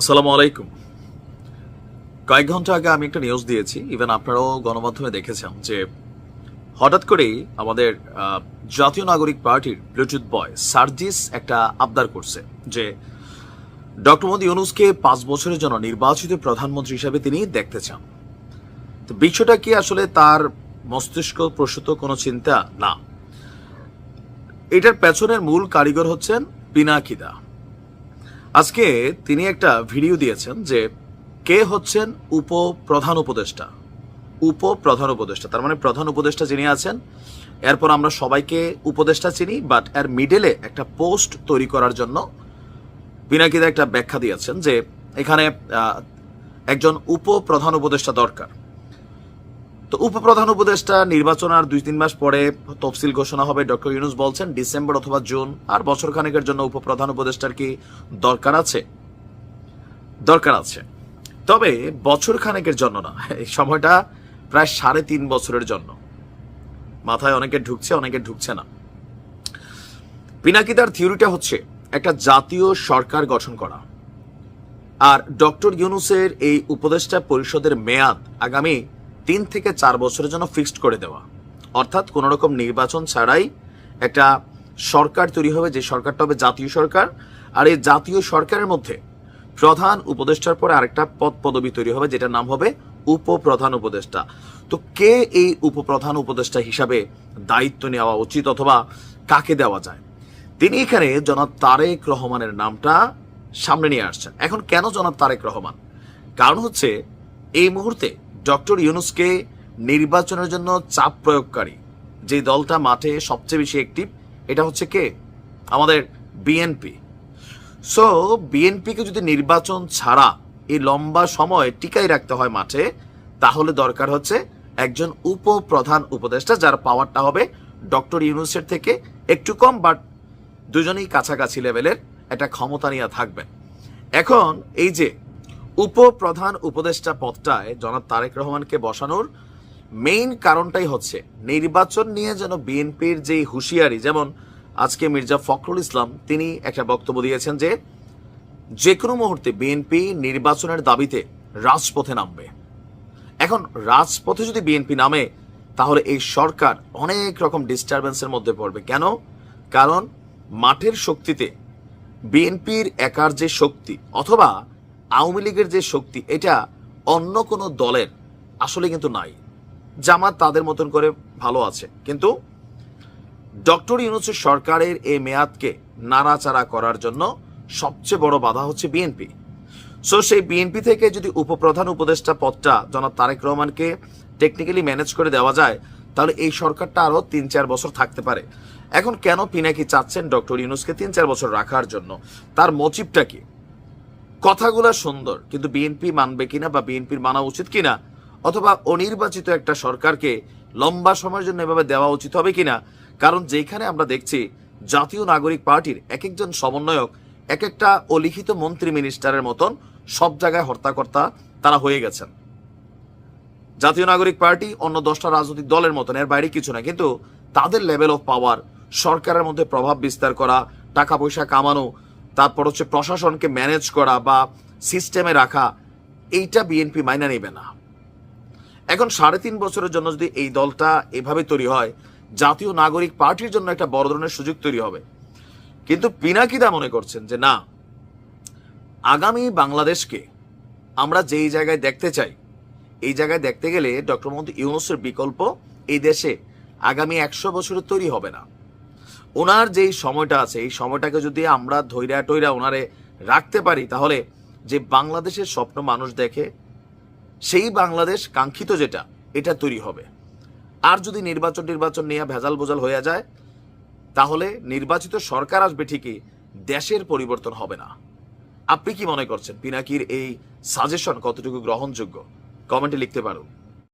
আসসালামু আলাইকুম। কয়েক ঘণ্টা আগে আমি একটা নিউজ দিয়েছি ইভেন আপনারাও গণমাধ্যমে দেখেছেন যে হঠাৎ করেই আমাদের জাতীয় নাগরিক পার্টির ব্লুটুথ বয় সার্জিস একটা আবদার করছে যে ডক্টর মোদী ইউনুসকে পাঁচ বছরের জন্য নির্বাচিত প্রধানমন্ত্রী হিসেবে তিনি দেখতে চান। তো বিষয়টা কি আসলে তার মস্তিষ্ক প্রসূত কোনো চিন্তা? না। এটার পেছনের মূল কারিগর হচ্ছেন পিনাকিদা। আজকে তিনি একটা ভিডিও দিয়েছেন যে কে হচ্ছেন উপপ্রধান উপদেষ্টা। উপপ্রধান উপদেষ্টা, তার মানে প্রধান উপদেষ্টা যিনি আছেন, এরপর আমরা সবাইকে উপদেষ্টা চিনি বাট এর মিডেলে একটা পোস্ট তৈরি করার জন্য বিনাকিদা একটা ব্যাখ্যা দিয়েছেন যে এখানে একজন উপপ্রধান উপদেষ্টা দরকার। তো উপপ্রধান উপদেষ্টা নির্বাচন আর দুই তিন মাস পরে তফসিল ঘোষণা হবে। ডক্টর ইউনুস বলছেন, ডিসেম্বর অথবা জুন, আর বছর খানেকের জন্য উপপ্রধান উপদেষ্টার কি দরকার আছে? দরকার আছে। তবে বছর খানেকের জন্য না, এই সময়টা প্রায় সাড়ে তিন বছরের জন্য। মাথায় অনেকে ঢুকছে অনেকে ঢুকছে না। পিনাকিদার থিওরিটা হচ্ছে, একটা জাতীয় সরকার গঠন করা। আর ডক্টর ইউনুসের এই উপদেষ্টা পরিষদের মেয়াদ আগামী তিন থেকে চার বছরের জন্য ফিক্সড করে দেওয়া। অর্থাৎ কোন রকম নির্বাচন ছাড়াই একটা সরকার তৈরি হবে, যে সরকারটা হবে জাতীয় সরকার। আর এই জাতীয় সরকারের মধ্যে প্রধান উপদেষ্টার পরে আরেকটা পদ পদবি তৈরি হবে, যেটার নাম হবে উপপ্রধান উপদেষ্টা। তো কে এই উপপ্রধান উপদেষ্টা হিসাবে দায়িত্ব নেওয়া উচিত অথবা কাকে দেওয়া যায়? তিনি এখানে জনাব তারেক রহমানের নামটা সামনে নিয়ে আসছেন। এখন কেন জনাব তারেক রহমান? কারণ হচ্ছে এই মুহূর্তে ডক্টর ইউনুসকে নির্বাচনের জন্য চাপ প্রয়োগকারী। যে দলটা মাঠে সবচেয়ে বেশি অ্যাক্টিভ এটা হচ্ছে কে? আমাদের বিএনপি সো বিএনপিকে যদি নির্বাচন ছাড়া এই লম্বা সময় টিকাই রাখতে হয় মাঠে, তাহলে দরকার হচ্ছে একজন উপপ্রধান উপদেষ্টা যার পাওয়ারটা হবে ডক্টর ইউনুসের থেকে একটু কম বাট দুজনেই কাছাকাছি লেভেলের একটা ক্ষমতা নিয়ে থাকবেন। এখন এই যে উপপ্রধান উপদেষ্টা পদটায় জনাব তারেক রহমানকে বসানোর মেইন কারণটাই হচ্ছে নির্বাচন নিয়ে যেন বিএনপির যে হুঁশিয়ারি, যেমন আজকে মির্জা ফখরুল ইসলাম, তিনি একটা বক্তব্য দিয়েছেন যে যে কোনো মুহূর্তে বিএনপি নির্বাচনের দাবিতে রাজপথে নামবে। এখন রাজপথে যদি বিএনপি নামে, তাহলে এই সরকার অনেক রকম ডিস্টারবেন্সের মধ্যে পড়বে। কেন? কারণ মাঠের শক্তিতে বিএনপির একার যে শক্তি, অথবা আওয়ামী লীগের যে শক্তি, এটা অন্য কোনো দলের আসলে কিন্তু নাই। জামাত তাদের মতন করে ভালো আছে। কিন্তু ডক্টর ইউনুসের সরকারের এই মেয়াদকে নাড়াচাড়া করার জন্য সবচেয়ে বড় বাধা হচ্ছে বিএনপি। সো সেই বিএনপি থেকে যদি উপপ্রধান উপদেষ্টা পদটা জনাব তারেক রহমানকে টেকনিক্যালি ম্যানেজ করে দেওয়া যায়, তাহলে এই সরকারটা আরও তিন চার বছর থাকতে পারে। এখন কেন পিনাকি চাচ্ছেন ডক্টর ইউনুসকে তিন চার বছর রাখার জন্য? তার মোটিভটা কি? কথাগুলো সুন্দর, কিন্তু বিএনপি মানবে কিনা বা বিএনপির মানা উচিত কিনা, অথবা অনির্বাচিত একটা সরকারকে লম্বা সময়ের জন্য এভাবে দেওয়া উচিত হবে কিনা, কারণ যেখানে আমরা দেখছি জাতীয় নাগরিক পার্টির এক একজন সমন্বয়ক এক একটা অলিখিত মন্ত্রী মিনিস্টারের মতন সব জায়গায় হর্তাকর্তা তারা হয়ে গেছেন। জাতীয় নাগরিক পার্টি অন্য দশটা রাজনৈতিক দলের মতন, এর বাইরে কিছু না, কিন্তু তাদের লেভেল অফ পাওয়ার সরকারের মধ্যে প্রভাব বিস্তার করা, টাকা পয়সা কামানো তারপর হচ্ছে প্রশাসনকে ম্যানেজ করা বা সিস্টেমে রাখা, এইটা বিএনপি মাইনা নেবে না। এখন সাড়ে তিন বছরের জন্য যদি এই দলটা এভাবে তৈরি হয়, জাতীয় নাগরিক পার্টির জন্য একটা বড় ধরনের সুযোগ তৈরি হবে। কিন্তু পিনাকিদা মনে করছেন যে, না, আগামী বাংলাদেশকে আমরা যেই জায়গায় দেখতে চাই, এই জায়গায় দেখতে গেলে ডক্টর মোহাম্মদ ইউনুসের বিকল্প এই দেশে আগামী একশো বছরে তৈরি হবে না। ওনার যেই সময়টা আছে, এই সময়টাকে যদি আমরা ধৈরা টৈরা ওনারে রাখতে পারি, তাহলে যে বাংলাদেশের স্বপ্ন মানুষ দেখে, সেই বাংলাদেশ কাঙ্ক্ষিত যেটা, এটা তৈরি হবে। আর যদি নির্বাচন নির্বাচন নিয়ে ভেজাল বোজাল হয়ে যায়, তাহলে নির্বাচিত সরকার আসবে ঠিকই, দেশের পরিবর্তন হবে না। আপনি কি মনে করছেন? পিনাকির এই সাজেশন কতটুকু গ্রহণযোগ্য? কমেন্টে লিখতে পারুন